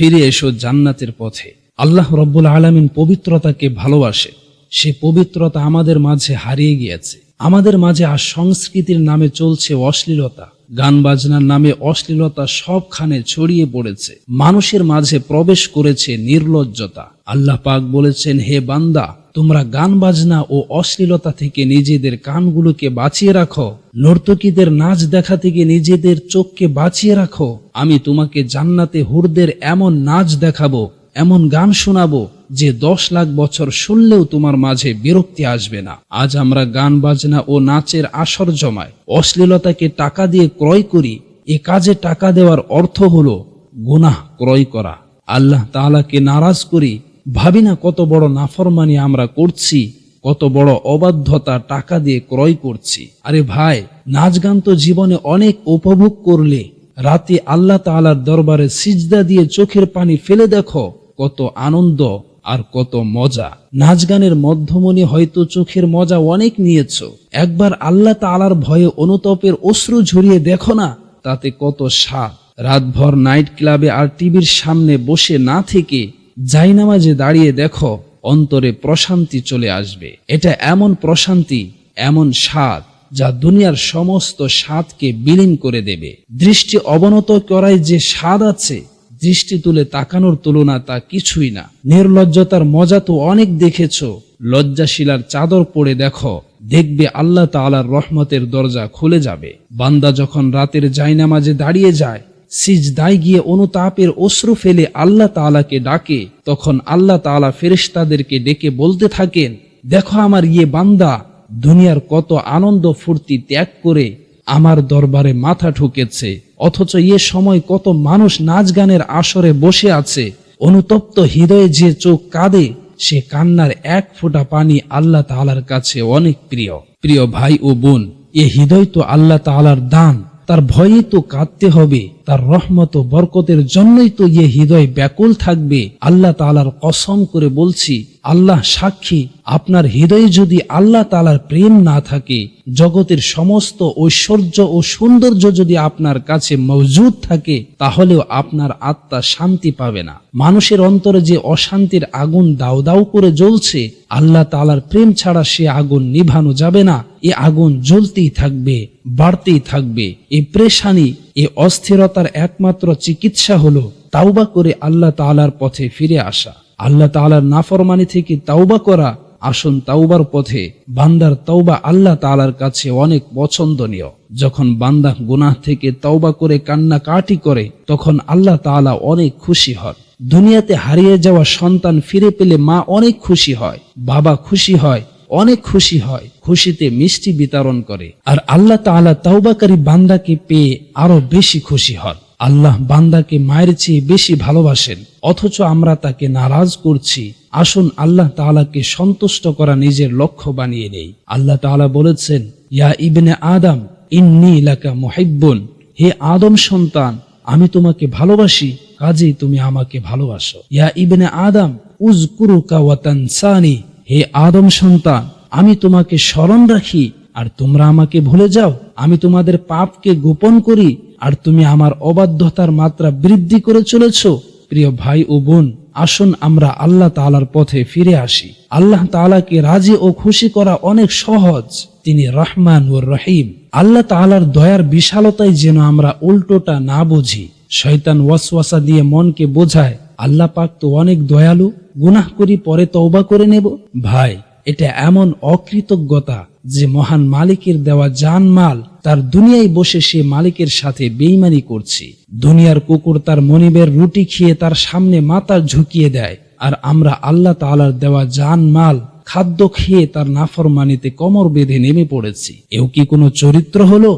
ফিরে এসো জান্নাতের পথে। আল্লাহ রব্বুল আলমিন পবিত্রতাকে ভালোবাসে। সে পবিত্রতা আমাদের মাঝে হারিয়ে গিয়েছে। আমাদের মাঝে আর সংস্কৃতির নামে চলছে অশ্লীলতা। গান বাজনার নামে অশ্লীলতা সবখানে ছড়িয়ে পড়েছে। মানুষের মাঝে প্রবেশ করেছে নির্লজ্জতা। আল্লাহ পাক বলেছেন, হে বান্দা তোমরা গান বাজনা ও অশ্লীলতা থেকে নিজেদের কানগুলোকে বাঁচিয়ে রাখো। নর্তকীদের নাচ দেখা থেকে নিজেদের চোখকে বাঁচিয়ে রাখো। আমি তোমাকে জান্নাতে হুরদের এমন নাচ দেখাবো, এমন গান শোনাবো, যে দশ লাখ বছর শুনলেও তোমার মাঝে বিরক্তি আসবে না। আজ আমরা গান বাজনা ও নাচের আসর জমায়। অশ্লীলতাকে টাকা দিয়ে ক্রয় করি, এ কাজে টাকা দেওয়ার অর্থ হলো গুনাহ ক্রয় করা। আল্লাহ তাআলাকে নারাজ করি ভাবি না কত বড় নাফরমানি আমরা করছি, কত বড় অবাধ্যতা টাকা দিয়ে ক্রয় করছি। আরে ভাই, নাচ গান তো জীবনে অনেক উপভোগ করলে। রাতে আল্লাহ তাআলার দরবারে সিজদা দিয়ে চোখের পানি ফেলে দেখো, কত আনন্দ আর কত মজা। নাচ গানের মধ্যমণি হয়তো চোখের মজা অনেক নিয়েছ। একবার আল্লাহ তাআলার ভয়ে অনুতপের অশ্রু ঝরিয়ে দেখো না, তাতে কত স্বাদ। রাতভর নাইট ক্লাবে আর টিভির সামনে বসে না থেকে জাইনামাজে দাঁড়িয়ে দেখো, অন্তরে প্রশান্তি চলে আসবে। এটা এমন প্রশান্তি, এমন স্বাদ, যা দুনিয়ার সমস্ত স্বাদকে বিলীন করে দেবে। দৃষ্টি অবনত করায় যে স্বাদ আছে, দৃষ্টি তুলে তাকানোর তুলনা তা কিছুই না। নির্লজ্জতার মজা তো অনেক দেখেছ। লজ্জাশীলার চাদর পরে দেখো, দেখবে আল্লাহ তাআলার রহমতের দরজা খুলে যাবে। বান্দা যখন রাতের জায়নামাজে দাঁড়িয়ে যায় সিজদায় গিয়ে অনুতাপের অশ্রু ফেলে আল্লাহ তাআলাকে ডাকে। তখন আল্লাহ তাআলা ফেরেশতাদেরকে ডেকে বলতে থাকেন, দেখো আমার ইয়ে বান্দা, দুনিয়ার কত আনন্দ ফুর্তি ত্যাগ করে আমার দরবারে মাথা ঠুকেছে, অথচ এ সময় কত মানুষ নাচ গানের আসরে বসে আছে। অনুতপ্ত হৃদয়ে যে চোখ কাঁদে, সে কান্নার এক ফোঁটা পানি আল্লাহ তাআলার কাছে অনেক প্রিয় প্রিয় ভাই ও বোন, এ হৃদয় তো আল্লাহ তাআলার দান, তার ভয়েই তো কাঁদতে হবে। তার রহমত ও বরকতের জন্যই তো ইয়ে হৃদয় ব্যাকুল থাকবে। আল্লাহ তালার কসম করে বলছি, আল্লাহ সাক্ষী, আপনার হৃদয়ে যদি আল্লাহ তালার প্রেম না থাকে, জগতের সমস্ত ঐশ্বর্য ও সৌন্দর্য যদি আপনার কাছে মজুদ থাকে, তাহলেও আপনার আত্মা শান্তি পাবে না। মানুষের অন্তরে যে অশান্তির আগুন দাউ দাউ করে জ্বলছে, আল্লাহ তালার প্রেম ছাড়া সে আগুন নিভানো যাবে না। এ আগুন জ্বলতেই থাকবে, বাড়তেই থাকবে। এ প্রেশানি এ অস্থিরতার একমাত্র চিকিৎসা হলো তাওবা করে আল্লাহ তালার পথে ফিরে আসা। আল্লাহ তালার নাফরমানি থেকে তাওবা করা, আসুন তাওবার পথে। বান্দার তাওবা আল্লাহ তালার কাছে অনেক পছন্দনীয়। যখন বান্দা গুনাহ থেকে তাওবা করে কান্না কাটি করে, তখন আল্লাহ তাআলা অনেক খুশি হন। দুনিয়াতে হারিয়ে যাওয়া সন্তান ফিরে পেলে মা অনেক খুশি হয়, বাবা খুশি হয় অনেক খুশি হয়, খুশিতে মিষ্টি বিতরণ করে। আর আল্লাহ তাআলা তাওবাকারী বান্দাকে পেয়ে আরও বেশি খুশি হন। আল্লাহ বান্দাকে মায়ের চেয়ে বেশি ভালোবাসেন, অথচ আমরা তাকে নারাজ করছি। আসুন আল্লাহ তাআলাকে সন্তুষ্ট করা নিজের লক্ষ্য বানিয়ে নেই। আল্লাহ তাআলা বলেছেন, ইয়া ইবনে আদম, ইন্নী লাকা মুহিব্বুন। হে আদম সন্তান, আমি তোমাকে ভালোবাসি, কাজেই তুমি আমাকে ভালোবাসো। ইয়া ইবনে আদম উজকুরুকা ওয়াতানসানি হে আদম সন্তান, আমি তোমাকে স্মরণ রাখি, আর তোমরা আমাকে ভুলে যাও। আমি তোমাদের পাপকে গোপন করি, আর তুমি আমার অবাধ্যতার মাত্রা বৃদ্ধি করে চলেছ। প্রিয় ভাই ও বোন, আসুন আমরা আল্লাহ তাআলার পথে ফিরে আসি। আল্লাহ তাআলাকে রাজি ও খুশি করা অনেক সহজ। তিনি রহমান ও রহিম। আল্লাহ তাআলার দয়ার বিশালতায় যেন আমরা উল্টোটা না বুঝি। শয়তান ওয়াসওয়াসা দিয়ে মনকে বোঝায়, আল্লাহ পাক তো অনেক দয়ালু। গুনাহ করি, পরে তওবা করে নেব। ভাই, এটা এমন অকৃতজ্ঞতা যে মহান মালিকের দেওয়া জান মাল তার দুনিয়ায় বসে সে মালিকের সাথে বেইমানি করছি। দুনিয়ার কুকুর তার মনিবের রুটি খেয়ে তার সামনে মাথা ঝুঁকিয়ে দেয়, আর আমরা আল্লাহ তালার দেওয়া জান মাল খাদ্য খেয়ে তার নাফরমানিতে কমর বেঁধে নেমে পড়েছি। এও কি কোনো চরিত্র হলো?